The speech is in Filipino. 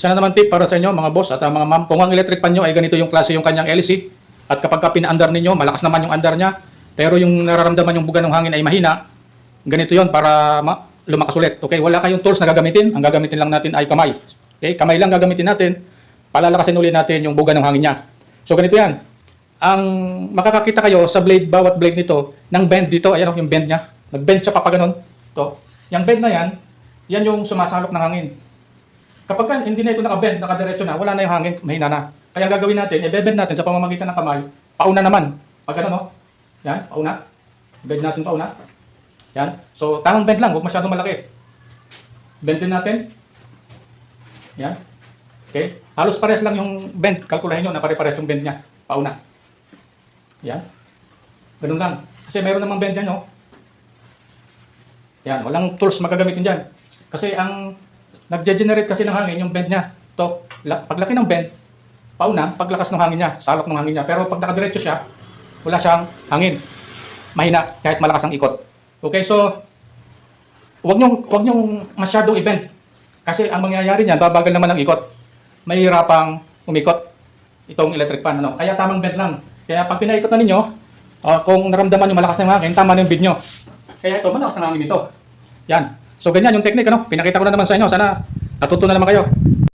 Isa na naman tip para sa inyo mga boss at ah, mga ma'am, kung ang electric pan nyo ay ganito yung klase yung kanyang LC at kapag ka pina-under ninyo, malakas naman yung under niya, pero yung nararamdaman yung buga ng hangin ay mahina, ganito yon para ma- lumakas ulit. Okay, wala kayong tools na gagamitin, ang gagamitin lang natin ay kamay. Okay, kamay lang gagamitin natin, palalakasin ulit natin yung buga ng hangin niya. So ganito yan. Ang makakakita kayo sa blade, bawat blade nito, ng bend dito, ayan oh, yung bend niya. Nag-bend siya pa pa ganun. To. Yung bend na yan, yan yung sumasalok ng hangin. Kapag ka hindi na ito nakabend, nakadiretso na, wala na yung hangin, mahina na. Kaya ang gagawin natin, i-bend natin sa pamamagitan ng kamay, pauna naman. Pag ano, no? Yan, pauna. Bend natin pauna. Yan. So, tamang bend lang, huwag masyadong malaki. Bend din natin. Yan. Okay? Halos pares lang yung bend. Kalkulahin nyo na pare-pares yung bend niya. Pauna. Yan. Ganun lang. Kasi meron namang bend yan, no? Yan. Walang tools magagamitin dyan. Kasi ang nagge-generate kasi ng hangin, yung bend niya. To, la- paglaki ng bend, pauna, paglakas ng hangin niya, salok ng hangin niya. Pero pag nakadiretso siya, wala siyang hangin. Mahina, kahit malakas ang ikot. Okay, so, wag niyong, wag niyong masyadong i-bend. Kasi ang mangyayari niyan, babagal naman ang ikot. Mahirapang umikot itong electric fan. Ano? Kaya tamang bend lang. Kaya pag pinaikot na ninyo, ah, kung naramdaman yung malakas ng hangin, tama na yung bend nyo. Kaya ito, malakas ang hangin ito. Yan. So, ganyan yung technique. Ano? Pinakita ko na naman sa inyo. Sana natuto na naman kayo.